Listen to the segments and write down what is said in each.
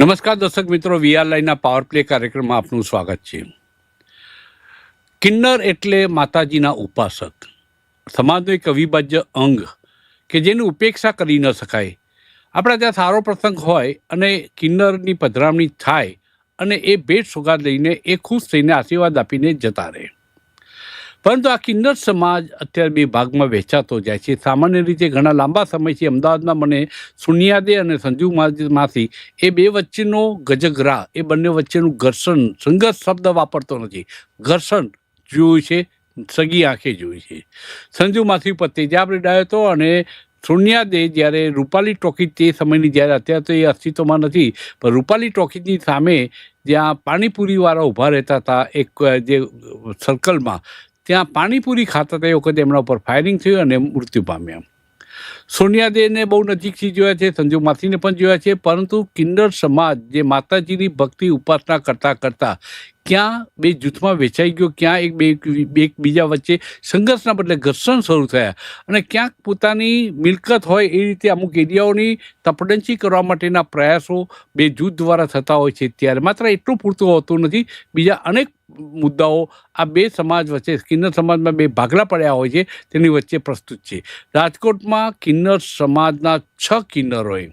નમસ્કાર દર્શક મિત્રો વીઆર લાઈનના પાવર પ્લે કાર્યક્રમમાં આપનું સ્વાગત છે. કિન્નર એટલે માતાજીના ઉપાસક. સમાજનું એક અવિભાજ્ય અંગ કે જેની ઉપેક્ષા કરી ન શકાય. આપણા ત્યાં સારો પ્રસંગ હોય અને કિન્નરની પધરામણી થાય અને એ ભેટ સોગાદ લઈને એ ખુશ થઈને આશીર્વાદ આપીને જતા રહે. પરંતુ આ કિન્નર સમાજ અત્યારે બે ભાગમાં વહેંચાતો જાય છે. સામાન્ય રીતે ઘણા લાંબા સમયથી અમદાવાદમાં મને સુનિયાદે અને સંજુ મા- માસી એ બે વચ્ચેનો ગજગરા, એ બંને વચ્ચેનું ઘર્ષણ, સંઘર્ષ શબ્દ વાપરતો નથી. ઘર્ષણ જોયું છે, સગી આંખે જોયું છે. સંજુ માસી પર તેજાબ રેડાયો હતો અને સોનિયાદે જ્યારે રૂપાલી ટોકીજ તે સમયની જ્યારે અત્યારે તો એ અસ્તિત્વમાં નથી, પણ રૂપાલી ટોકીજની સામે જ્યાં પાણીપુરીવાળા ઊભા રહેતા હતા, એક જે સર્કલમાં ત્યાં પાણીપુરી ખાતા એ વખતે એમના ઉપર ફાયરિંગ થયું અને મૃત્યુ પામ્યા સોનિયા દેને બહુ નજીકથી જોયા છે, સંજુ માસીને પણ જોયા છે, પરંતુ કિન્નર સમાજ, જે માતાજીની ભક્તિ ઉપાસના કરતા કરતા ક્યાં બે જૂથમાં વેચાઈ ગયો, ક્યાં એક બે એકબીજા વચ્ચે સંઘર્ષના બદલે ઘર્ષણ શરૂ થયા. અને ક્યાંક પોતાની મિલકત હોય એ રીતે અમુક એરિયાઓની તપડંચી કરવા માટેના પ્રયાસો બે જૂથ દ્વારા થતા હોય છે. ત્યારે માત્ર એટલું પૂરતું હોતું નથી, બીજા અનેક મુદ્દાઓ આ બે સમાજ વચ્ચે, કિન્નર સમાજમાં બે ભાગલા પડ્યા હોય છે, તેની વચ્ચે પ્રસ્તુત છે. રાજકોટમાં કિન્નર સમાજના છ કિન્નરોએ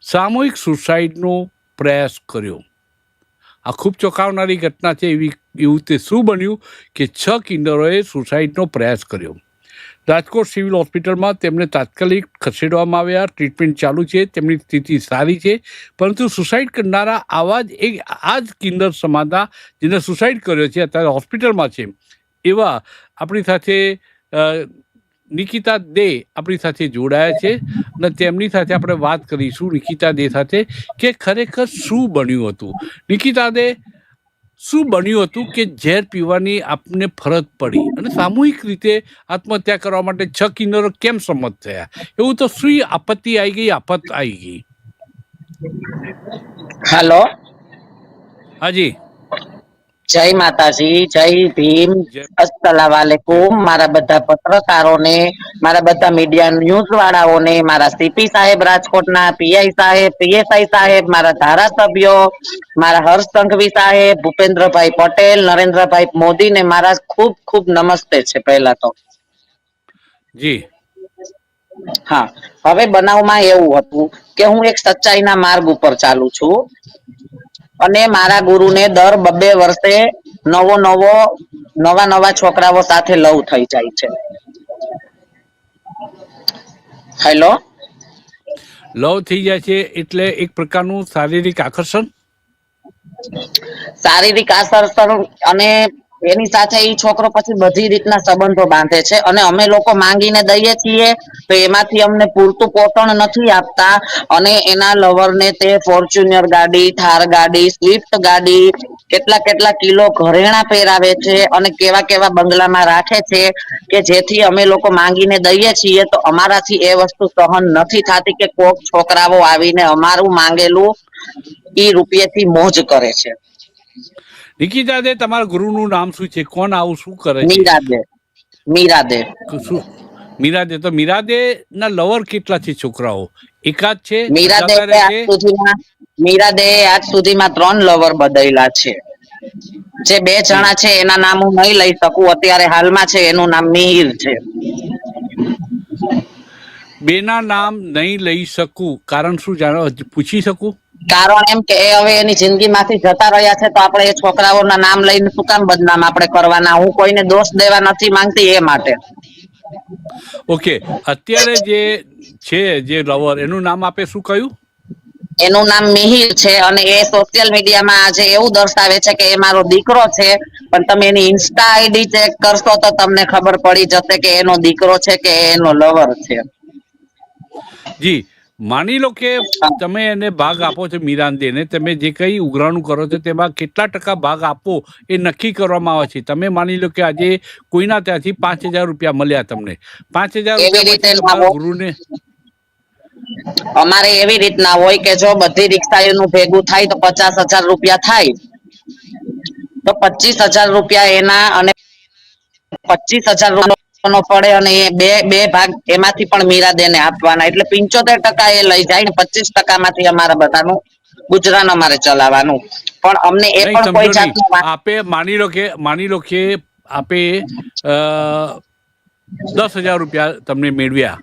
સામૂહિક સુસાઇડનો પ્રયાસ કર્યો. આ ખૂબ ચોંકાવનારી ઘટના છે એવી, એવું તે શું બન્યું કે છ કિન્નરોએ સુસાઇડનો પ્રયાસ કર્યો. રાજકોટ સિવિલ હોસ્પિટલમાં તેમને તાત્કાલિક ખસેડવામાં આવ્યા. ટ્રીટમેન્ટ ચાલુ છે, તેમની સ્થિતિ સારી છે, પરંતુ સુસાઇડ કરનારા આવા જ એક, આ જ કિન્નર સમાજના જેને સુસાઇડ કર્યો છે, અત્યારે હોસ્પિટલમાં છે. એવા આપણી સાથે નિકિતા દે આપણી સાથે જોડાયા છે અને તેમની સાથે આપણે વાત કરીશું નિકિતા દે સાથે કે ખરેખર શું બન્યું હતું? નિકિતા દે શું બન્યું હતું કે ઝેર પીવાની આપને ફરજ પડી? અને સામૂહિક રીતે આત્મહત્યા કરવા માટે છ કિન્નરો કેમ સંમત થયા? એવું તો શું આપત્તિ આવી ગઈ આફત આવી ગઈ? હેલો હાજી જય માતાજી જય ભીમ. જય વાલેકુમ. મારા બધા પત્રકારોને મારા બધા મીડિયા ન્યૂઝ વાળાઓને મારા સીપી સાહેબ રાજકોટના પીઆઈ સાહેબ પીએસઆઈ સાહેબ મારા ધારાસભ્યો મારા હર્ષ સંઘવી સાહેબ ભૂપેન્દ્રભાઈ પટેલ નરેન્દ્રભાઈ મોદી ને મારા ખૂબ ખૂબ નમસ્તે છે પહેલા તો. જી. હા હવે બનાવમાં એવું હતું કે હું એક સચ્ચાઈના માર્ગ ઉપર ચાલુ છું. અને મારા ગુરુને દર બબ્બે વર્ષે નવો નવો નવા નવા છોકરાઓ સાથે લવ થઈ જાય છે. હેલો લવ થઈ જાય છે એટલે એક પ્રકારનું શારીરિક આકર્ષણ? શારીરિક આકર્ષણ અને એની સાથે એ છોકરો પછી બધી રીતના સંબંધો બાંધે છે અને અમે લોકો માંગીને દઈએ છીએ તો એમાંથી અમને પૂરતું પોષણ નથી આપતા અને એના લવરને તે ફોર્ચ્યુનર ગાડી, થાર ગાડી સ્વિફ્ટ ગાડી, કેટલા કેટલા કિલો ઘરેણા પહેરાવે છે અને કેવા કેવા બંગલામાં રાખે છે કે જેથી અમે લોકો માંગીને દઈએ છીએ તો અમારાથી એ વસ્તુ સહન નથી થતી કે કોક છોકરાઓ આવીને અમારું માંગેલું ઈ રૂપિયાથી મોજ કરે છે. નિકિતા દે તમારા ગુરુનું નામ શું છે? કોણ આવું શું કરે છે? મીરા દે શું? મીરાદે. તો મીરાદે ના લવર કેટલા છે છોકરાઓ? એકાદ છે? મીરા દે આજ? સુધીમાં મીરાદે આજ સુધીમાં ત્રણ લવર બદલ્યા છે. જે બે જણા છે એના નામ હું નહીં લઈ શકું. અત્યારે હાલમાં છે એનું નામ મિહિર છે. બેના નામ નહીં લઈ શકું. કારણ શું જાણો? પૂછી શકું? કારણ એમ કે એ હવે એની જિંદગીમાંથી જતા રહ્યા છે તો આપણે એ છોકરાઓના નામ લઈને શું કામ બદનામ આપણે કરવાના? હું કોઈને દોષ દેવા નથી માંગતી એ માટે. ઓકે અત્યારે જે છે જે લવર એનું નામ આપે શું કહ્યું? એનું નામ મિહિર છે અને એ સોશિયલ મીડિયામાં આજે એવું દર્શાવે છે કે એ મારો દીકરો છે પણ તમે એની ઇન્સ્ટા આઈડી ચેક કરશો તો તમને ખબર પડી જશે કે એનો દીકરો છે કે એનો લવર છે. જી માની લો કે તમે એને ભાગ આપો છો મીરાંદેને તમે જે કંઈ ઉઘરાણું કરો છો તેમાં કેટલા ટકા ભાગ આપો એ નક્કી કરવામાં આવે છે. તમે માની લો કે આજે કોઈના ત્યાંથી પાંચ હજાર રૂપિયા મળ્યા તમને. પાંચ હજાર રૂપિયા. ગુરુને અમારે એવી રીતના હોય કે જો બધી રિક્ષાઓનું ભેગું થાય તો પચાસ હજાર રૂપિયા થાય. તો પચીસ હજાર રૂપિયા એના અને પચીસ હજાર નો પડે અને એ બે બે ભાગ એમાંથી પણ મીરાદેને આપવાના. એટલે પિંચોતેર ટકા એ લઈ જાય ને પચીસ ટકા માંથી અમારા બધાનું ગુજરાન અમારે ચલાવવાનું. પણ અમને એ પણ કોઈ જાતનું આપે માની લો કે માની લો કે આપે દસ હજાર રૂપિયા તમને મેળવ્યા.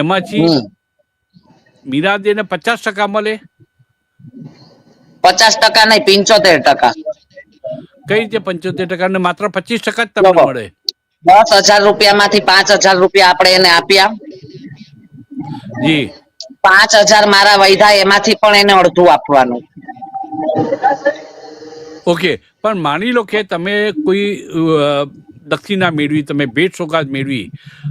એમાંથી મીરાદે ને પચાસ ટકા મળે? પચાસ ટકા નહીં પિંચોતેર ટકા. કઈ રીતે પંચોતેર ટકા? ને માત્ર પચીસ ટકા જ તમને મળે. દસ હજાર રૂપિયા માંથી પાંચ હજાર રૂપિયા આપણે એને આપ્યા. જી. પાંચ હજાર મારા વૈધા એમાંથી પણ એને અડધું આપવાનું. ઓકે પણ માની લો કે તમે કોઈ દક્ષિણા મેળવી તમે ભેટ સોગાદ મેળવી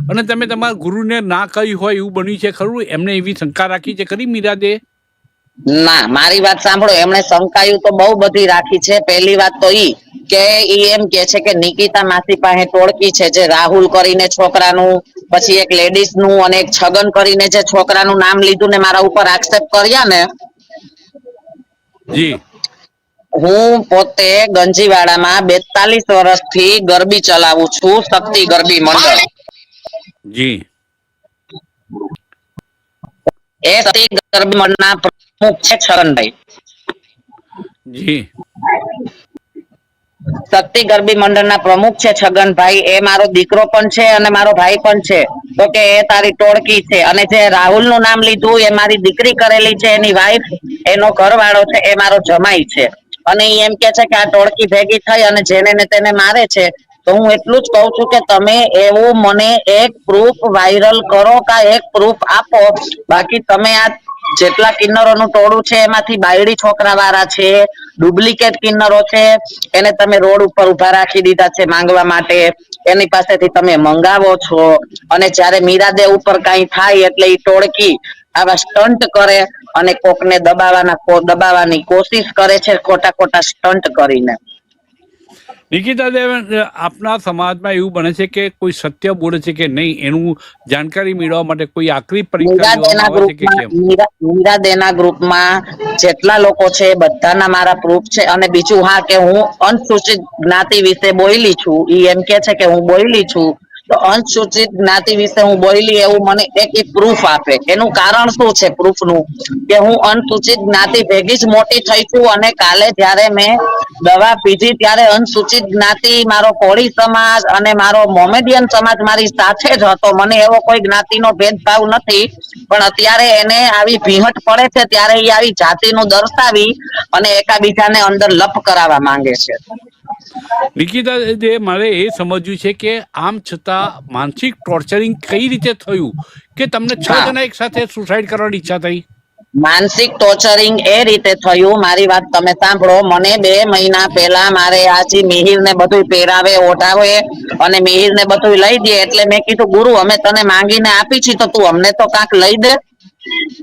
અને તમે તમારા ગુરુને ના કહી હોય એવું બન્યું છે ખરું? એમને એવી શંકા રાખી છે ખરી મીરાદે? ના મારી વાત સાંભળો એમણે શંકાયું તો બહુ બધી રાખી છે. પહેલી વાત તો ઈ કે ઈ એમ કે છે કે નિકિતા માસી પાસે ટોળકી છે જે રાહુલ કરીને છોકરાનું પછી એક લેડીઝનું અને એક છગન કરીને જે છોકરાનું નામ લીધું ને મારા ઉપર આક્ષેપ કર્યા ને જી. હું પોતે ગંજીવાડામાં બેતાલીસ વર્ષથી ગરબી ચલાવું છું શક્તિ ગરબી મંડળ. જી. એ શક્તિ ગરબી મંડળના પ્રમુખ છે છગનભાઈ જી. શક્તિ ગરબી મંડળના પ્રમુખ છે છગનભાઈ. એ મારો દીકરો પણ છે અને મારો ભાઈ પણ છે. તો કે એ તારી ટોળકી છે. અને જે રાહુલનું નામ લીધું એ મારી દીકરી કરેલી છે એની વાઈફ એનો ઘરવાળો છે એ મારો જમાઈ છે. અને એ એમ કે છે કે આ ટોળકી ભેગી થઈ અને જેને ને તેને મારે છે. તો હું એટલું જ કહું છું કે તમે એવું મને એક પ્રૂફ વાયરલ કરો કા એક પ્રૂફ આપો. બાકી તમે આ જેટલા કિન્નરોનું ટોળું છે, એમાંથી બાયડી છોકરા વાળા છે, ડુપ્લિકેટ કિન્નરો છે, એને તમે રોડ ઉપર ઊભા રાખી દીધા છે માંગવા માટે. એની પાસેથી તમે મંગાવો છો. અને જ્યારે મીરાદે ઉપર કઈ થાય એટલે એ ટોળકી આવા સ્ટન્ટ કરે અને કોકને દબાવવાના દબાવવાની કોશિશ કરે છે ખોટા ખોટા સ્ટન્ટ કરીને. નિકિતા દેવન આપના સમાજમાં એવું બને છે કે કોઈ સત્ય બોલે છે કે નહીં એનું જાણકારી મેળવવા માટે કોઈ આકરી પરીક્ષા કે ગ્રુપમાં મીરા મીરાદેના ગ્રુપમાં જેટલા લોકો છે બધાના મારા પ્રૂફ છે. અને બીજું હા કે હું અનુસૂચિત જ્ઞાતિ વિશે બોયલી છું. ઈ એમ કે છે કે હું બોયલી છું. તો અનુસૂચિત જ્ઞાતિ વિશે હું બોલી એવું મને એક પ્રૂફ આપે. એનું કારણ શું છે proof નું? કે હું અનુસૂચિત જ્ઞાતિ ભેગી જ મોટી થઈ છું અને કાલે જ્યારે મેં દવા પીધી ત્યારે અનુસૂચિત જ્ઞાતિ મારો કોળી સમાજ અને મારો મોમેડિયન સમાજ મારી સાથે જ હતો. મને એવો કોઈ જ્ઞાતિનો ભેદભાવ નથી. પણ અત્યારે એને આવી ભીહટ પડે છે ત્યારે એ આવી જાતિનું દર્શાવી અને એકાબીજાને અંદર લપ કરાવવા માંગે છે. નિકિતા દે મારે એ સમજવું છે કે આમ છતાં માનસિક ટોર્ચરિંગ કઈ રીતે થયું કે તમને છ જણા એક સાથે સુસાઇડ કરવાની ઈચ્છા થઈ? માનસિક ટોર્ચરિંગ એ રીતે થયું. મારી વાત તમે સાંભળો. મને બે મહિના પહેલા મારે આજી મિહિર ને બધું પહેરાવે ઓઢાવે અને મિહિર ને બધું લઈ દે એટલે મેં કીધું ગુરુ અમે તને માંગીને આપી છી તો તું અમને તો કાંક લઈ દે.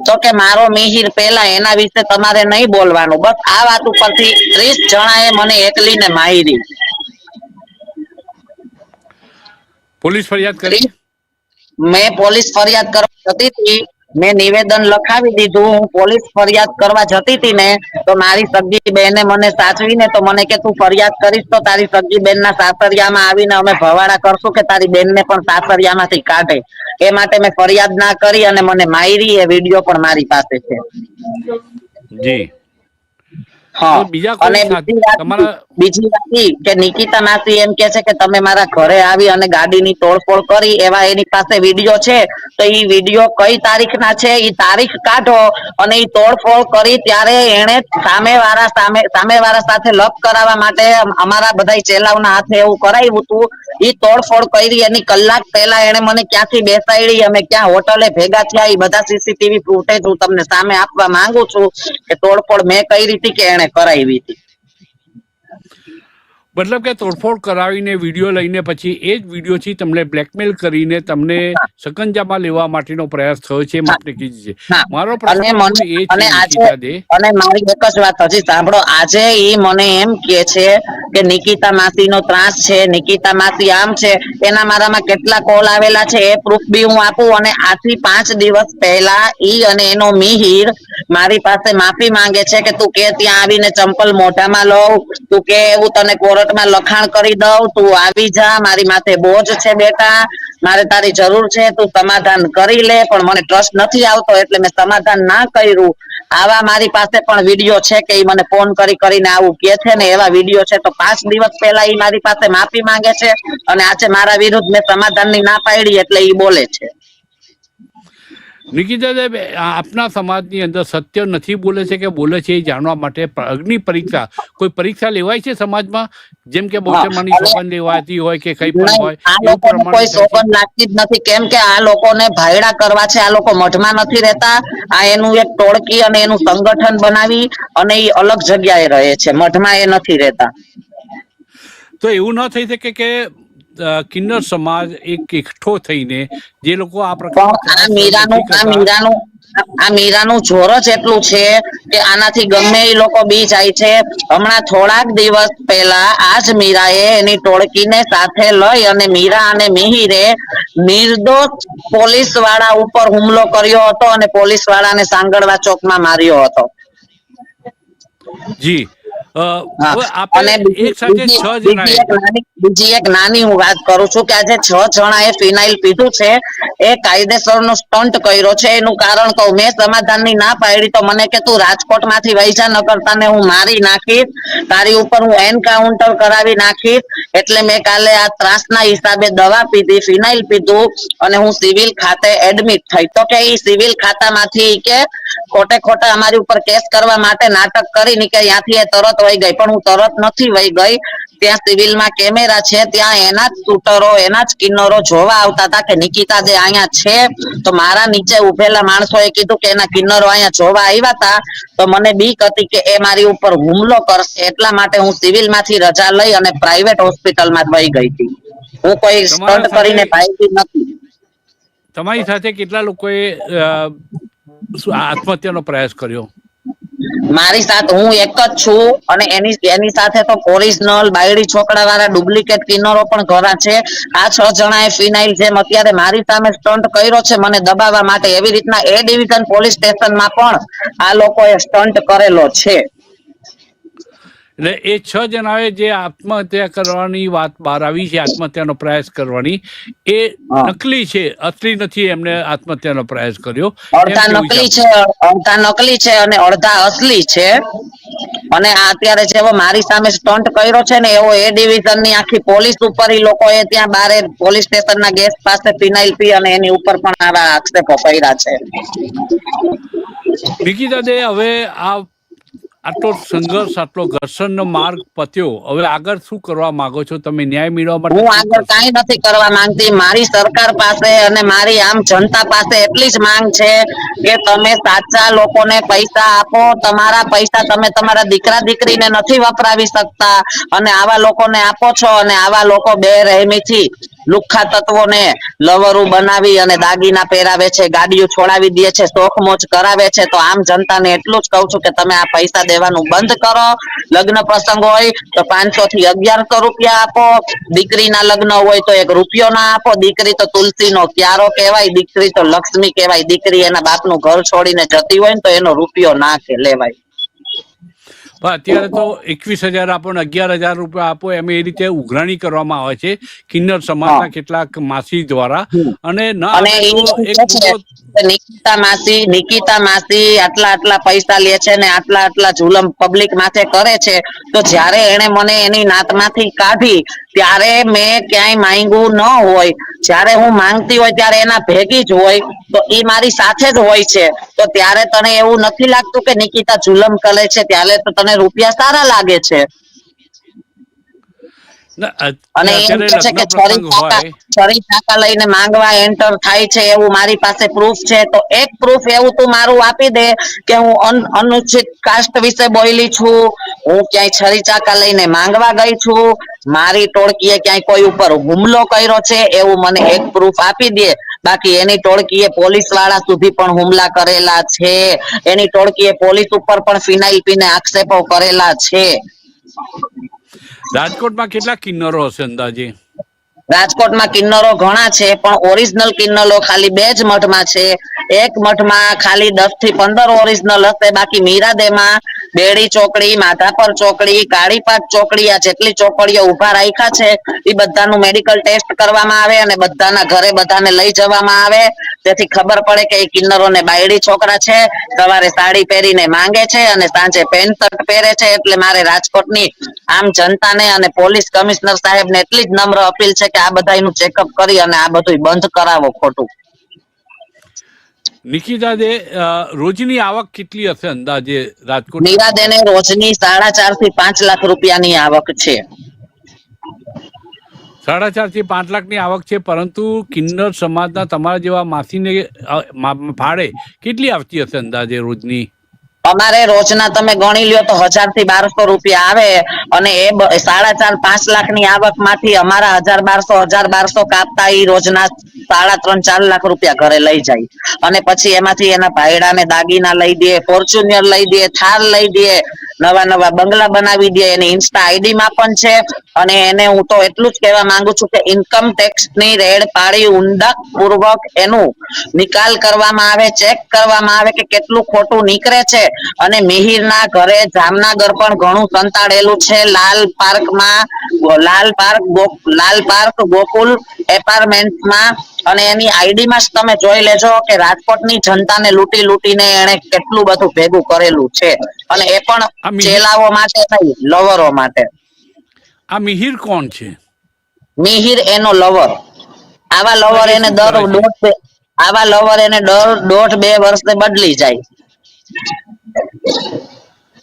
તો કે મારો મિહિર પેલા એના વિશે તમારે નહીં બોલવાનું. બસ આ વાત ઉપરથી ત્રીસ જણાએ મને એકલીને માહિરી પોલીસ ફરિયાદ કરી? મેં પોલીસ ફરિયાદ કરવા જતી હતી. મેં નિવેદન લખાવી દીધું, હું પોલીસ ફરિયાદ કરવા જતી હતી ને, તો મારી સગી બેને મને સાચવીને તો મને કે, તું ફરિયાદ કરીશ તો તારી સગી બેન ના સાસરિયામાં આવીને અમે ભવાડા કરશું કે તારી બેન ને પણ સાસરિયામાંથી કાઢે. એ માટે મેં ફરિયાદ ના કરી અને મને મારી એ વીડિયો પણ મારી પાસે છે. જી. બીજા બીજી કે નિકિતા એમ કે છે કે તમે મારા ઘરે આવી અને ગાડીની તોડફોડ કરી એવા એની પાસે વીડિયો છે તો એ વીડિયો કઈ તારીખના છે એ તારીખ કાઢો અને એ તોડફોડ કરી ત્યારે એણે સામેવાળા સામે સામેવાળા સાથે લપ કરાવવા માટે અમારા બધા ચેલાવના હાથે એવું કરાવ્યું હતું ઈ તોડફોડ કરી એની કલાક પહેલા એણે મને ક્યાંથી બેસાડી અમે ક્યાં હોટલે ભેગા થયા એ બધા સીસીટીવી ફૂટેજ હું તમને સામે આપવા માંગુ છું કે તોડફોડ મેં કઈ રીતે કે એણે કરાવી હતી. મતલબ કે તોડફોડ કરાવીને વીડિયો લઈને પછી એ જ વિડીયોથી તમને બ્લેકમેલ કરીને તમને સકંજામાં લેવા માટેનો પ્રયાસ થયો છે એમ આપણે કીધું છે. મારો પ્રશ્ન એ છે અને મારી એક જ વાત હજી સાંભળો. આજે એ મને એમ કે છે કે નિકિતા માસી નો ત્રાસ છે નિકિતા માસી આમ છે એના મારામાં કેટલા કોલ આવેલા છે એ પ્રૂફ બી હું આપું અને આથી પાંચ દિવસ પહેલા ઈ અને એનો મિહિર મારી પાસે માફી માંગે છે કે તું કે ત્યાં આવીને ચંપલ મોઢામાં લઉં તું કે એવું તને કોર્ટ કોર્ટમાં લખાણ કરી દઉં, તું આવી જા, મારી માથે બોજ છે બેટા, મારે તારી જરૂર છે, તું સમાધાન કરી લે, પણ મને ટ્રસ્ટ નથી આવતો એટલે મેં સમાધાન ના કર્યું. આવા મારી પાસે પણ વીડિયો છે કે ઈ મને ફોન કરી કરીને આવું કે છે ને, એવા વીડિયો છે તો પાંચ દિવસ પહેલા એ મારી પાસે માફી માંગે છે અને આજે મારા વિરુદ્ધ મેં સમાધાનની ના પાડી એટલે ઈ બોલે છે. નિકિતા સાહેબ આપના સમાજની અંદર સત્ય નથી બોલે છે કે બોલે છે એ જાણવા માટે અગ્નિ પરીક્ષા. કોઈ પરીક્ષા લેવાય છે સમાજમાં? જેમ કે બહુચરમાની સોગંદ લેવાતી હોય કે કઈ પણ હોય એવું કોઈ સોગંદ લાગતી જ નથી. કેમ કે આ લોકોને ભાયડા કરવા છે આ લોકો મઠમાં નથી રહેતા. આ એનું એક ટોળકી અને એનું સંગઠન બનાવી અને એ અલગ જગ્યાએ રહે છે. મઠમાં એ નથી રહેતા. તો એવું ન થઈ શકે કે કિન્નર સમાજ એક એકઠો થઈને જે લોકો આ પ્રકાર આ મીરાનું આ મીરાનું આ મીરાનું જોર જ એટલું છે કે આનાથી ગમે એ લોકો બી જાય છે. હમણાં થોડાક દિવસ પહેલા આજ મીરાએ એની ટોળકીને સાથે લઈ અને મીરા અને મિહિરે નિર્દોષ પોલીસવાળા ઉપર હુમલો કર્યો હતો અને પોલીસ વાળાને સાંગળવા ચોકમાં માર્યો હતો. જી. એક સાથે છ બીજી એક નાની- બીજી એક નાની હું વાત કરું છું કે આજે છ જણાએ ફિનાઇલ પીધું છે. એ કાયદેસરનો સ્ટન્ટ કર્યો છે. એનું કારણ કહું. મેં સમાધાનની ના પાડી તો મને કે તું રાજકોટમાંથી વૈજા ન કરતા ને હું મારી નાખીશ. તારી ઉપર હું એનકાઉન્ટર કરાવી નાખીશ. એટલે મેં કાલે આ ત્રાસના હિસાબે દવા પીધી ફિનાઇલ પીધું અને હું સિવિલ ખાતે એડમિટ થઈ. તો કે એ સિવિલ ખાતામાંથી માંથી કે ખોટે ખોટા અમારી ઉપર કેસ કરવા માટે નાટક કરી ની કે ત્યાંથી એ તરત વહી ગઈ પણ હું તરત નથી વહી ગઈ. ત્યાં સિવિલમાં કેમેરા છે ત્યાં એના જ શૂટરો એના જ કિન્નરો જોવા આવતા હતા કે નિકિતા જે અહીંયા છે તો મારા નીચે ઉભેલા માણસોએ કીધું કે એના કિન્નરો અહીંયા જોવા આવ્યા હતા. તો મને બીક હતી કે એ મારી ઉપર હુમલો કરશે એટલા માટે હું સિવિલમાંથી રજા લઈ અને પ્રાઇવેટ હોસ્પિટલમાં વહી ગઈ હતી. હું કોઈ સ્ટન્ટ કરીને ભાગી નથી. તમારી સાથે કેટલા લોકોએ આત્મહત્યાનો પ્રયાસ કર્યો? મારી સાથે હું એક જ છું અને એની એની સાથે તો ઓરિજિનલ બાયડી છોકરા વાળા ડુપ્લિકેટ કિન્નરો પણ ઘણા છે. આ છ જણાએ ફિનાઇલ જેમ અત્યારે મારી સામે સ્ટન્ટ કર્યો છે, મને દબાવવા માટે એવી રીતના એ ડિવિઝન પોલીસ સ્ટેશનમાં પણ આ લોકોએ સ્ટન્ટ કરેલો છે. એટલે એ છ જણાએ જે આત્મહત્યા કરવાની વાત બહાર આવી છે આત્મહત્યાનો પ્રયાસ કરવાની એ નકલી છે અસલી નથી એમને આત્મહત્યાનો પ્રયાસ કર્યો. અડધા નકલી છે અડધા નકલી છે અને અડધા અસલી છે. અને અત્યારે જે મારી સામે સ્ટન્ટ કર્યો છે ને એવો એ ડિવિઝનની આખી પોલીસ ઉપર ઈ લોકોએ ત્યાં બારે પોલીસ સ્ટેશન ના ગેસ પાસે ફિનાઇલ પી અને એની ઉપર પણ આવા આક્ષેપો કર્યા છે. નિકિતા દે હવે આ આટલો સંઘર્ષ આટલો ઘર્ષણનો માર્ગ પત્યો. હવે આગળ શું કરવા માંગો છો? તમે ન્યાય મેળવવા માટે હું આગળ? કાંઈ નથી કરવા માંગતી. મારી સરકાર પાસે અને મારી આમ જનતા પાસે એટલી જ માંગ છે કે તમે સાચા લોકોને પૈસા આપો. તમારા પૈસા તમે તમારા દીકરા દીકરીને નથી વપરાવી શકતા. અને આવા લોકોને આપો છો અને આવા લોકો બે રહેમીથી લુખ્ખા તત્વોને લવરું બનાવી અને દાગીના પહેરાવે છે, ગાડીઓ છોડાવી દે છે શોખ મોજ કરાવે છે, તો આમ જનતાને એટલું જ કહું છું કે તમે આ પૈસા દેવાનું બંધ કરો. લગ્ન પ્રસંગ હોય તો પાંચસો થી અગિયારસો રૂપિયા આપો. દીકરીના લગ્ન હોય તો એક રૂપિયો ના આપો. દીકરી તો તુલસીનો ક્યારો કહેવાય, દીકરી તો લક્ષ્મી કહેવાય. દીકરી એના બાપનું ઘર છોડીને જતી હોય ને તો એનો રૂપિયો ના કે લેવાય. પણ અત્યારે તો એકવીસ હજાર આપો ને અગિયાર હજાર રૂપિયા આપો એમ એ રીતે ઉઘરાણી કરવામાં આવે છે. કિન્નર સમાજના. કેટલાક માસી દ્વારા. અને ના નિકિતા માસી નિકિતા માસી આટલા આટલા પૈસા લે છે ને આટલા આટલા જુલમ પબ્લિક માથે કરે છે. તો જ્યારે એને મને એની નાતમાંથી કાઢી ત્યારે મેં ક્યાંય માંગ્યું ન હોય. જ્યારે હું માંગતી હોય ત્યારે એના ભેગી જ હોય. તો એ મારી સાથે જ હોય છે. તો ત્યારે તને એવું નથી લાગતું કે નિકિતા જુલમ કરે છે? ત્યારે તો તને રૂપિયા સારા લાગે છે. અને એમ કે છે કે છરી છરી ચાકા લઈને માંગવા એન્ટર થાય છે એવું મારી પાસે પ્રૂફ છે તો એક પ્રૂફ એવું તું મારું આપી દે કે હું અન- અનુચિત કાસ્ટ વિશે બોલી છું. હું ક્યાંય છરી ચાકા લઈને માંગવા ગઈ છું. મારી ટોળકીએ ક્યાંય કોઈ ઉપર હુમલો કર્યો છે એવું મને એક પ્રૂફ આપી દે. બાકી એની ટોળકીએ પોલીસવાળા સુધી પણ હુમલા કરેલા છે. એની ટોળકીએ પોલીસ ઉપર પણ ફિનાઇલ પીને આક્ષેપો કરેલા છે. રાજકોટમાં કેટલા કિન્નરો હશે, અંદાજે? રાજકોટમાં કિન્નરો ઘણા છે, પણ ઓરિજિનલ કિન્નરો ખાલી બે જ મઠમાં છે. એક મઠમાં ખાલી દસથી પંદર ઓરિજિનલ હશે. બાકી મીરાદેમાં બેડી ચોકડી, માધાપર ચોકડી, કાળીપાટ ચોકડી, આ જેટલી ચોકડીઓ ઊભા રાખ્યા છે એ બધાનું મેડિકલ ટેસ્ટ કરવામાં આવે અને બધાના ઘરે બધાને લઈ જવામાં આવે. તેથી ખબર પડે કે એ કિન્નરો ને બાયડી છોકરા છે, સવારે સાડી પહેરીને માંગે છે અને સાંજે પેન્ટ શર્ટ પહેરે છે, એટલે મારે રાજકોટની આમ જનતાને અને પોલીસ કમિશનર સાહેબને એટલી જ નમ્ર અપીલ છે કે આ બધાનું ચેકઅપ કરી અને આ બધું બંધ કરાવો ખોટું. નિકિતા દે રોજની આવક કેટલી હશે અંદાજે રાજકોટ? નિરાદેને રોજની સાડા ચારથી પાંચ લાખ રૂપિયાની આવક છે. સાડા ચારથી પાંચ લાખની આવક છે પરંતુ કિન્નર સમાજના તમારા જેવા માસીને ફાળે કેટલી આવતી હશે અંદાજે રોજની? અમારે રોજના તમે ગણી લ્યો તો હજારથી બારસો રૂપિયા આવે અને એ સાડા ચાર, પાંચ લાખની આવકમાંથી અમારા હજાર બારસો હજાર બારસો કાપતા એ રોજના સાડા ત્રણ, ચાર લાખ રૂપિયા ઘરે લઈ જાય. અને પછી એમાંથી એના ભાઈડા ને દાગીના લઈ દે, ફોર્ચ્યુનર લઈ દે, થાર લઈ દે નવા નવા બંગલા બનાવી દે, એની ઇન્સ્ટા આઈડી માં પણ છે. અને એને હું તો એટલું જ કહેવા માંગુ છું કે ઇન્કમ ટેક્સની રેડ પાડી ઊંડક પૂર્વક એનું નિકાલ કરવામાં આવે ચેક કરવામાં આવે કે કેટલું ખોટું નીકળે છે. અને મિહિરના ઘરે જામનગર પણ ઘણું સંતાડેલું છે. લાલ પાર્કમાં, લાલ પાર્ક લાલ પાર્ક ગોકુલ એપાર્ટમેન્ટમાં. અને એની આઈડી માં જ તમે જોઈ લેજો કે રાજકોટની જનતાને લૂંટી લૂંટીને એને કેટલું બધું ભેગું કરેલું છે. અને એ પણ ચેલાઓ માટે નહીં લવરો માટે. આ મિહિર કોણ છે? મિહિર એનો લવર. આવા લવર એને દર દોઢ આવા લવર એને દર દોઢ બે વર્ષે બદલી જાય.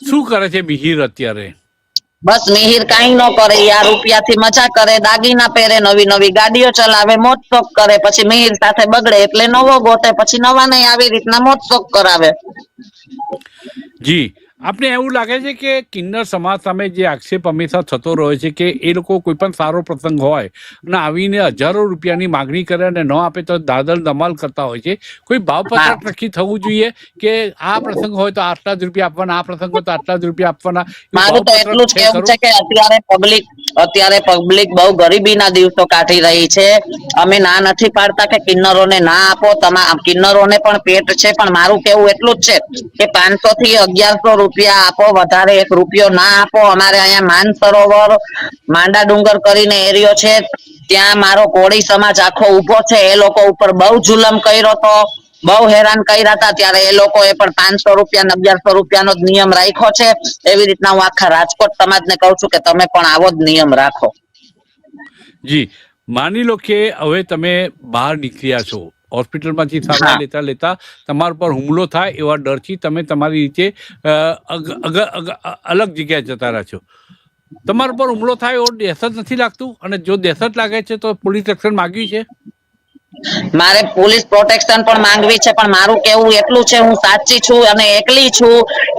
શું કરે છે મિહિર અત્યારે? બસ મિહિર કઈ ન કરે યાર રૂપિયા થી મજા કરે દાગીના પહેરે નવી નવી ગાડીઓ ચલાવે મોજ શોખ કરે પછી મિહિર સાથે બગડે એટલે નવો ગોતે પછી નવા નહીં આવી રીતના મોજ શોખ કરાવે. જી આપને એવું લાગે છે કે કિન્નર સમાજ સામે જે આક્ષેપ હંમેશા થતો રહ્યો છે કે એ લોકો કોઈ પણ સારો પ્રસંગ હોય અને આવીને હજારો રૂપિયાની માગણી કરે અને ન આપે તો દાદર દમાલ કરતા હોય છે? કોઈ ભાવપત્રક નક્કી થવું જોઈએ કે આ પ્રસંગ હોય તો આટલા જ રૂપિયા આપવાના આ પ્રસંગ હોય તો આટલા જ રૂપિયા આપવાના? મારું તો એટલું જ છે કેવું છે કે અત્યારે પબ્લિક અત્યારે પબ્લિક બહુ ગરીબીના દિવસો કાઢી રહી છે. અમે ના નથી પાડતા કે કિન્નરોને ના આપો. તમા કિન્નરોને પણ પેટ છે પણ મારું કેવું એટલું જ છે કે પાંચસો થી અગિયારસો રૂપિયા આપો, વધારે એક રૂપિયો ના આપો. અમારે અહીંયા માન સરોવર માંડા ડુંગર કરીને એરિયો છે. ત્યાં મારો કોળી સમાજ આખો ઊભો છે. એ લોકો ઉપર બહુ જુલમ કર્યો હતો. બહુ હેરાન કર્યા હતા. ત્યારે એ લોકોએ પણ પાંચસો રૂપિયા ને અગિયારસો રૂપિયાનો જ નિયમ રાખ્યો છે. એવી રીતના હું આખા રાજકોટ સમાજને કહું છું કે તમે પણ આવો જ નિયમ રાખો. જી. માની લો કે હવે તમે બહાર નીકળ્યા છો. હોસ્પિટલમાંથી સારવાર લેતા લેતા તમારા પર હુમલો થાય એવા ડરથી તમે તમારી રીતે અલગ જગ્યાએ જતા રહ્યા છો. તમારા પર હુમલો થાય એવો દહેશત નથી લાગતું? અને જો દહેશત લાગે છે તો પોલીસ એક્શન માગ્યું છે? મારે પોલીસ પ્રોટેક્શન પણ માંગવી છે, પણ મારું કેવું એટલું છે, હું સાચી છું અને એકલી છું,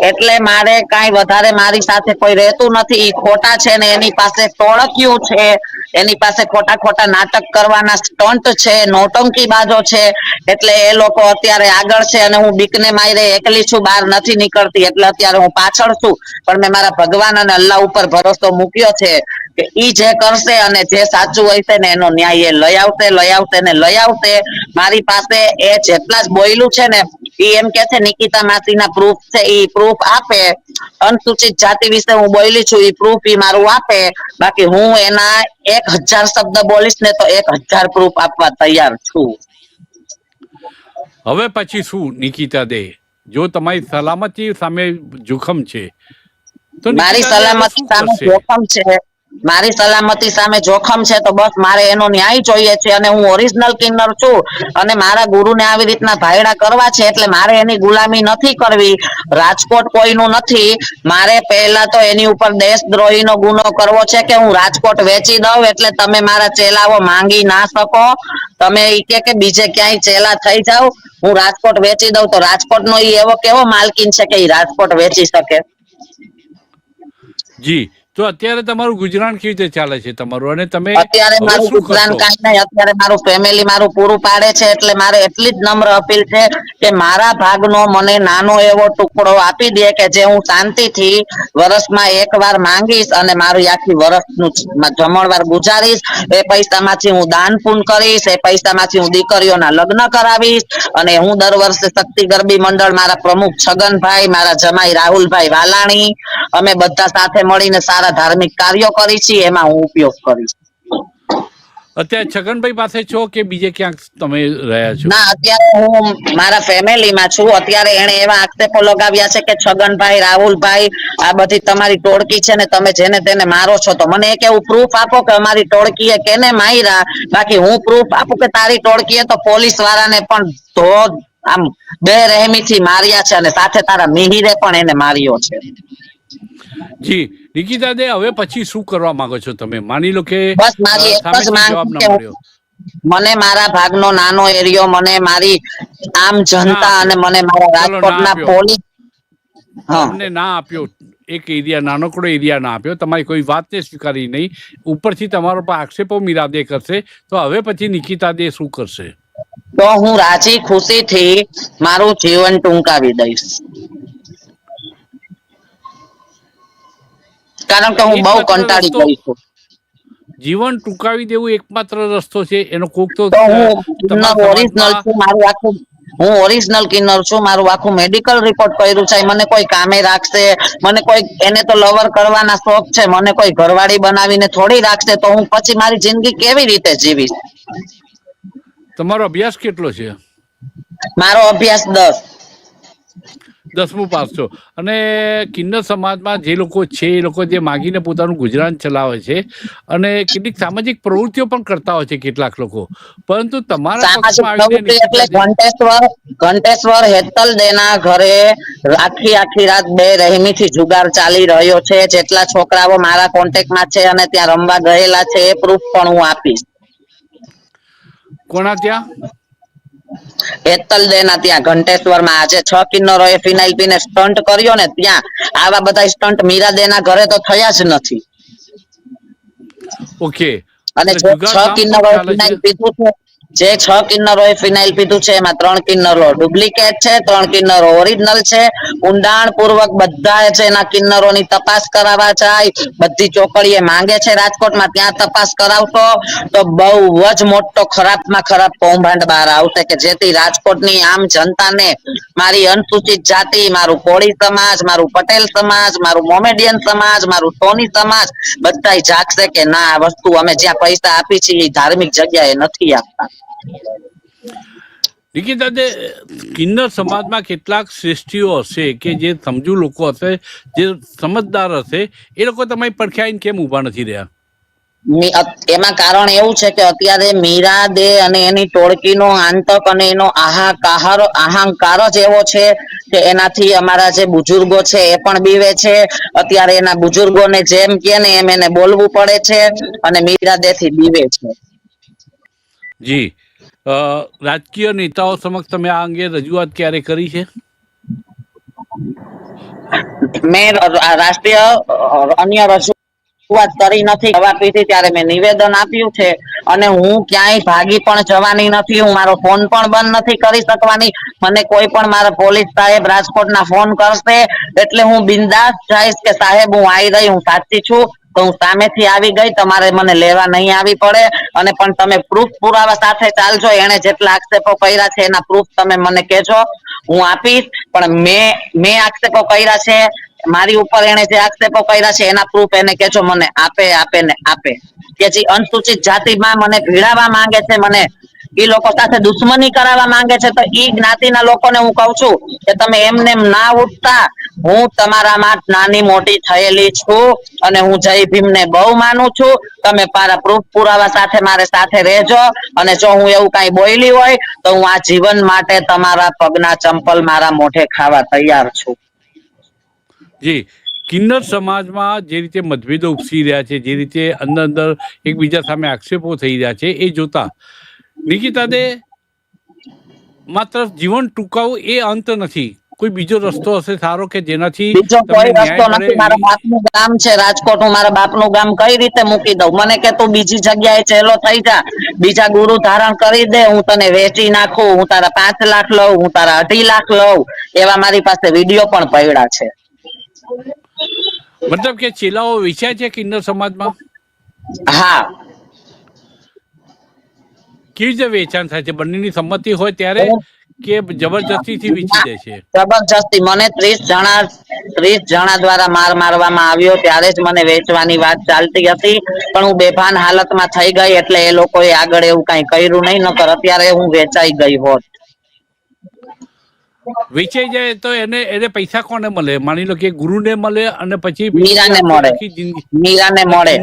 એટલે મારે કઈ વધારે મારી સાથે કોઈ રહેતું નથી. ખોટા છે ને એની પાસે ટોળક્યું છે, એની પાસે ખોટા ખોટા નાટક કરવાના સ્ટન્ટ છે, નોટંકી બાજો છે, એટલે એ લોકો અત્યારે આગળ છે અને હું બીકને મારે એકલી છું, બહાર નથી નીકળતી, એટલે અત્યારે હું પાછળ છું. પણ મેં મારા ભગવાન અને અલ્લાહ ઉપર ભરોસો મૂક્યો છે. કે ઈ જે કરશે અને જે સાચું હોય છે ને એનો ન્યાય એ લઈ આવશે લઈ આવશે ને લઈ આવશે. મારી પાસે એ જેટલા જ બોયલું છે ને ઈ એમ કે છે નિકિતા માસીના પ્રૂફ છે ઈ પ્રૂફ આપે. અનુસૂચિત જાતિ વિશે હું બોયલી છું ઈ પ્રૂફ ઈ મારું આપે. બાકી હું એના એક હજાર શબ્દ બોલીશ ને તો એક હજાર પ્રૂફ આપવા તૈયાર છું. હવે પછી શું નિકિતા દે? જો તમારી સલામતી સામે જોખમ છે તો મારી સલામતી સામે જોખમ છે. મારી સલામતી સામે જોખમ છે તો બસ મારે એનો ન્યાય જોઈએ છે અને હું ઓરિજિનલ કિન્નર છું અને મારા ગુરુને આવી રીતના ભાયડા કરવા છે એટલે મારે એની ગુલામી નથી કરવી. રાજકોટ કોઈનું નથી. મારે પહેલા તો એની ઉપર દેશદ્રોહીનો ગુનો કરવો છે કે હું રાજકોટ વેચી દઉં એટલે તમે મારા ચેલાઓ માંગી ના શકો. તમે ઈ કે બીજે ક્યાંય ચેલા થઈ જાવ હું રાજકોટ વેચી દઉં તો રાજકોટ નો ઈ એવો કેવો માલકીન છે કે ઈ રાજકોટ વેચી શકે? જી. તો અત્યારે તમારું ગુજરાન કેવી રીતે ચાલે છે તમારું અને તમે અત્યારે મારું ગુજરાન કરશો? નહીં અત્યારે મારું ફેમિલી મારું પૂરું પાડે છે એટલે મારે એટલી જ નમ્ર અપીલ છે કે મારા ભાગનો મને નાનો એવો ટુકડો આપી દે કે જે હું શાંતિથી વર્ષમાં એકવાર માંગીશ અને મારું આખી વર્ષનું જમણવાર ગુજારીશ એ પૈસામાંથી હું દાન પૂન કરીશ એ પૈસામાંથી હું દીકરીઓના લગ્ન કરાવીશ અને હું દર વર્ષે શક્તિ ગરબી મંડળ મારા પ્રમુખ છગનભાઈ મારા જમાઈ રાહુલભાઈ વાલાણી અમે બધા સાથે મળીને સારા ધાર્મિક કાર્યો કરી છે એમાં હું ઉપયોગ કરીશ. અત્યારે છગનભાઈ પાસે છો કે બીજે ક્યાંક તમે રહ્યા છો? ના અત્યારે હું મારા ફેમિલીમાં છું. અત્યારે એને એવા આક્ષેપો લગાવ્યા છે કે છગનભાઈ રાહુલભાઈ આ બધી તમારી ટોળકી છે ને તમે જેને તેને મારો છો તો મને એક એવું પ્રૂફ આપો કે અમારી ટોળકીએ કેને માર્યા. બાકી હું પ્રૂફ આપું કે તારી ટોળકીએ તો પોલીસ વાળાને પણ ધોધ આમ બે રહેમીથી માર્યા છે અને સાથે તારા મિહિરે પણ એને માર્યો છે. જી નિકિતા દે હવે પછી શું કરવા માંગો છો તમે? માની લો કે બસ મારી એક જ માંગ છે. મને મારા ભાગનો નાનો એરિયો મને મારી આમ જનતા અને મને મારા ના રાજકોટના આપ્યો. પોલીસ તમને ના આપ્યો એક એરિયા નાનકડો એરિયા ના આપ્યો. તમારી કોઈ વાતને સ્વીકારી નહીં. ઉપરથી તમારો પર આક્ષેપો મીરાદે કરશે. તો હવે પછી નિકિતા દે શું કરશે? તો હું રાજી ખુશીથી મારું જીવન ટૂંકાવી દઈશ. કારણ કે હું બહુ કંટાળી ગઈ છું. જીવન ટૂંકાવી દેવું એકમાત્ર રસ્તો છે. એનો કોક તો હું ઓરિજિનલ છું મારું આખું હું ઓરિજિનલ કિન્નર છું મારું આખું મેડિકલ રિપોર્ટ કર્યું છે મને કોઈ કામે રાખશે મને કોઈ એને તો લવર કરવાના શોખ છે મને કોઈ ઘરવાળી બનાવીને થોડી રાખશે તો હું પછી મારી જિંદગી કેવી રીતે જીવીશ? તમારો અભ્યાસ કેટલો છે? મારો અભ્યાસ દસ. દસમું પાસ છો. અને કિન્નર સમાજમાં જે લોકો છે એ લોકો જે માગીને પોતાનું ગુજરાન ચલાવે છે અને કેટલીક સામાજિક પ્રવૃત્તિઓ પણ કરતા હોય છે કેટલાક લોકો. પરંતુ તમારા ઘંટેશ્વર હેતલ દેના ઘરે આખી આખી રાત બે રહેમીથી જુગાર ચાલી રહ્યો છે. જેટલા છોકરાઓ મારા કોન્ટેક્ટમાં છે અને ત્યાં રમવા ગયેલા છે એ પ્રૂફ પણ હું આપીશ. કોના ત્યાં? હેતલ દેના ત્યાં ઘંટેશ્વરમાં આજે છ કિન્નરોએ ફિનાઇલ પીને સ્ટન્ટ કર્યો ને ત્યાં આવા બધા સ્ટન્ટ મીરા દેના ઘરે તો થયા જ નથી ઓકે અને છ કિન્નરો? ફિનાઇલ પીધું છે જે છ કિન્નરોએ ફિનાઇલ પીધું છે, એમાં ત્રણ કિન્નરો ડુપ્લિકેટ છે, ત્રણ કિન્નરો ઓરિજિનલ છે. ઊંડાણ પૂર્વક બધા છે એના કિન્નરોની તપાસ કરાવવા જાય. બધી ચોકડીએ માંગે છે રાજકોટમાં, ત્યાં તપાસ કરાવશો તો બહુ જ મોટો ખરાબમાં ખરાબ કૌભાંડ બહાર આવશે કે જેથી રાજકોટની આમ જનતાને મારી અનુસૂચિત જાતિ, મારું કોળી સમાજ, મારું પટેલ સમાજ, મારું મોમેડિયન સમાજ, મારું સોની સમાજ બધા જાગશે કે ના, આ વસ્તુ અમે જ્યાં પૈસા આપી છીએ ધાર્મિક જગ્યાએ નથી આપતા. નિકિતા દે કિન્નર સમાજમાં કેટલાક શ્રેષ્ઠીઓ હશે કે જે સમજુ લોકો હશે જે સમજદાર હશે એ લોકો તમારી પડખે કેમ ઊભા નથી રહ્યા? એમાં કારણ એવું છે કે અત્યારે મીરા દે અને એની ટોળકીનો આંતક અને એનો આહાકાર અહંકાર જ એવો છે કે એનાથી અમારા જે બુજુર્ગો છે એ પણ બીવે છે. અત્યારે એના બુજુર્ગોને જેમ કે ને એમ એને બોલવું પડે છે અને મીરા દે થી બીવે છે. જી. રાજકીય નેતાઓ સમક્ષ તમે આ અંગે રજૂઆત ક્યારે કરી છે? મેં રાષ્ટ્રીય અન્ય રજૂઆત કરી નથી. દવા પીધી ત્યારે મેં નિવેદન આપ્યું છે અને હું ક્યાંય ભાગી પણ જવાની નથી. હું મારો ફોન પણ બંધ નથી કરી શકવાની. મને કોઈ પણ મારા પોલીસ સાહેબ રાજકોટના ફોન કરશે એટલે હું બિંદાસ જઈશ કે સાહેબ, હું આવી રહી, હું સાચી છું. તો હું સામેથી આવી ગઈ, તમારે મને લેવા નહીં આવી પડે, અને પણ તમે પ્રૂફ પુરાવા સાથે ચાલજો એને જેટલા આક્ષેપો કર્યા છે એના પ્રૂફ તમે મને કહેજો, હું આપીશ, પણ મેં મેં આક્ષેપો કર્યા છે, મારી ઉપર એને જે આક્ષેપો કર્યા છે એના પ્રૂફ એને કહેજો, મને આપે આપે ને આપે. કે જે અનુસૂચિત જાતિમાં મને ભીડાવા માંગે છે, મને એ લોકો સાથે દુશ્મની કરાવવા માંગે છે, તો એ જ્ઞાતિના લોકોને હું કહું છું કે તમે એમને એમ ના ઉઠતા હું તમારામાં નાની મોટી થયેલી છું અને હું જય ભીમ ને બહુ માનું છું. તમે મારા પ્રૂફ પુરાવા સાથે મારે સાથે રહેજો અને જો હું એવું કઈ બોયલી હોય તો હું આ જીવન માટે તમારા પગના ચંપલ મારા મોઢે ખાવા તૈયાર છું. જી, કિન્નર સમાજમાં જે રીતે મતભેદો ઉપસી રહ્યા છે, જે રીતે અંદર અંદર એકબીજા સામે આક્ષેપો થઈ રહ્યા છે, એ જોતા નિકિતા માત્ર જીવન ટૂંકાવું એ અંત નથી. કોઈ બીજો રસ્તો હશે સારો કે જેનાથી બીજો કોઈ રસ્તો નથી મારા બાપનું ગામ છે રાજકોટ હું મારા બાપનું ગામ કઈ રીતે મૂકી દઉં? મને કે તું બીજી જગ્યાએ ચેલો થઈ જા. બીજા ગુરુ ધારણ કરી દે હું તને વેચી નાખું હું તારા પાંચ લાખ લઉં હું તારા અઢી લાખ લઉં. એવા મારી પાસે વીડિયો પણ પડ્યા છે. મતલબ કે ચેલાઓ વિચાર છે કિન્નર સમાજમાં? હા. કેવી રીતે વેચાણ થાય છે? બંનેની સંમતિ હોય ત્યારે કે જબરજસ્તીથી વીછી દે છે? જબરજસ્તી. મને ત્રીસ જણા ત્રીસ જણા દ્વારા માર મારવામાં આવ્યો. ત્યારે જ મને વેચવાની વાત ચાલતી હતી. પણ હું બેભાન હાલતમાં થઈ ગઈ એટલે એ લોકોએ આગળ એવું કઈ કર્યું નહીં. નકર અત્યારે હું વેચાઈ ગઈ હોત. વેચાઈ જાય તો એને એને પૈસા કોને મળે? માની લો કે ગુરુને મળે અને પછી મીરાને મળે. મીરાને મળે.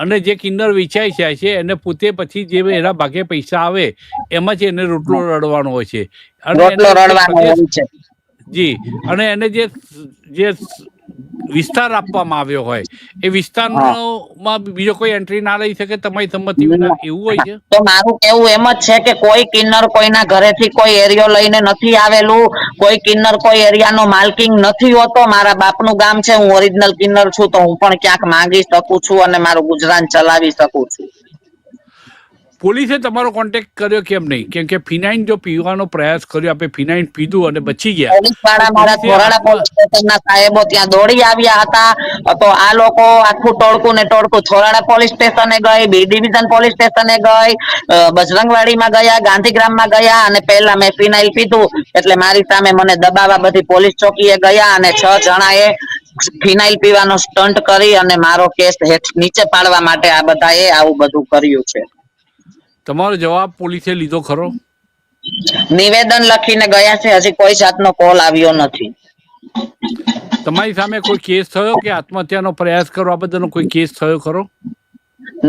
અને જે કિન્નર વેચાઈ જાય છે એને પોતે પછી જે એના ભાગે પૈસા આવે એમાંથી એને રોટલો રડવાનો હોય છે. અને જે જી અને એને જે જે વિસ્તાર આપવામાં આવ્યો હોય. એ વિસ્તારમાં બીજો કોઈ એન્ટ્રી ના લઈ શકે તમારી સંમતિ વિના? એવું હોય છે? તો મારું કેવું એમ જ છે કે કોઈ કિન્નર કોઈના ઘરેથી કોઈ એરિયો લઈને નથી આવેલું, કોઈ કિન્નર કોઈ એરિયાનો માલકિંગ નથી હોતો, મારા બાપનું ગામ છે, હું ઓરિજિનલ કિન્નર છું, તો હું પણ ક્યાંક માંગી શકું છું અને મારું ગુજરાન ચલાવી શકું છું. પોલીસે તમારો કોન્ટેક્ટ કર્યો કેમ નહીં? કેમ કે ફિનાઇન જો પીવાનો પ્રયાસ કર્યો આપણે ફિનાઇન પીધું અને બચી ગયા. પોલીસવાળા મારા ધોરાડા પોલીસ સ્ટેશનના સાહેબો ત્યાં દોડી આવ્યા હતા. તો આ લોકો આખું ટોળકું ને ટોળકું થોરાડા પોલીસ સ્ટેશને ગઈ બી ડિવિઝન પોલીસ સ્ટેશને ગઈ બજરંગવાડીમાં ગયા ગાંધીગ્રામમાં ગયા અને પહેલા મેં ફિનાઇલ પીધું. એટલે મારી સામે મને દબાવવા બધી પોલીસ ચોકીએ ગયા અને છ જણાએ ફિનાઇલ પીવાનો સ્ટન્ટ કરી અને મારો કેસ નીચે પાડવા માટે આ બધાએ આવું બધું કર્યું છે. તમારો જવાબ પોલીસે લીધો ખરો? નિવેદન લખીને ગયા છે હજી કોઈ જાતનો કોલ આવ્યો નથી. તમારી સામે કોઈ કેસ થયો કે આત્મહત્યાનો પ્રયાસ કરવા બદલનો કોઈ કેસ થયો ખરો?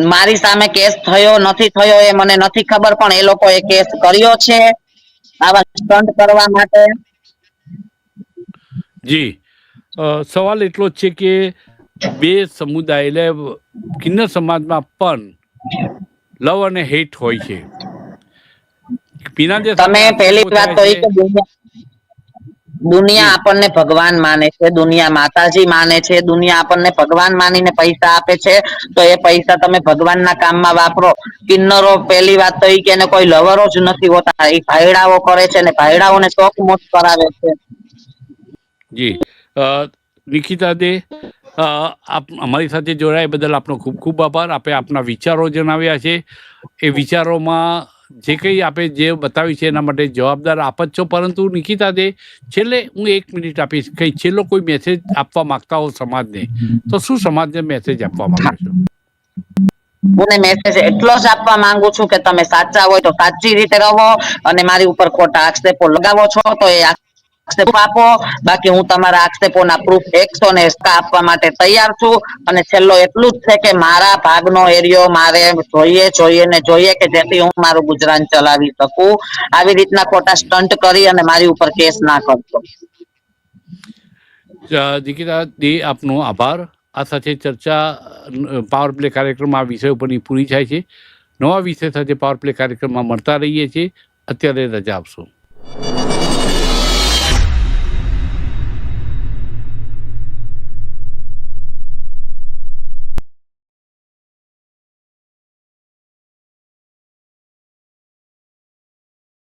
મારી સામે કેસ થયો નથી થયો એ મને નથી ખબર પણ એ લોકો એ કેસ કર્યો છે આવા સ્ટન્ટ કરવા માટે. જી. સવાલ એટલો જ છે કે બે સમુદાય એટલે કિન્નર સમાજમાં પણ લવ અને હેટ હોય છે. પીનાજે તમે પહેલી વાત તો એ કે દુનિયા આપણને ભગવાન માને છે દુનિયા માતાજી માને છે દુનિયા આપણને ભગવાન માનીને પૈસા આપે છે તો એ પૈસા તમે ભગવાનના કામમાં વાપરો. કિન્નરો પહેલી વાત તો એ કે એને કોઈ લવરો જ નથી હોતા. એ ભાઈડાઓ કરે છે ને ભાઈડાઓને શોખ મોટ કરાવે છે. જી. નિકિતા દે આપ, અમારી સાથે જોડાયા બદલ આપનો ખૂબ ખૂબ આભાર. આપે આપના વિચારો જણાવ્યા છે. એ વિચારોમાં જે કંઈ આપે જે બતાવ્યું છે એના માટે જવાબદાર આપ જ છો. પરંતુ નિકિતા દે, છેલ્લે હું એક મિનિટ આપીશ. કંઈ છેલ્લો કોઈ મેસેજ આપવા માંગતા હો સમાજને, તો શું સમાજને મેસેજ આપવા માંગો છો? હું મેસેજ એટલો જ આપવા માંગુ છું કે તમે સાચા હોય તો સાચી રીતે રહો અને મારી ઉપર ખોટા આક્ષેપો લગાવો છો, તો એ આક્ષેપો આપો. બાકી હું તમારા આક્ષેપોના પ્રૂફ એકસો ને એસકા આપવા માટે તૈયાર છું. અને છેલ્લો એટલું જ છે કે મારા ભાગનો એરિયો મારે જોઈએ જોઈએ ને જોઈએ કે જેથી હું મારું ગુજરાન ચલાવી શકું. આવી રીતના ખોટા સ્ટન્ટ કરી અને મારી ઉપર કેસ ના કરતો દીકિતા દે આપનો આભાર. આ સાથે ચર્ચા પાવર પ્લે કાર્યક્રમ આ વિષય ઉપરની પૂરી થાય છે. નવા વિષય સાથે પાવર પ્લે કાર્યક્રમમાં મળતા રહીએ છીએ. અત્યારે રજા આપશો.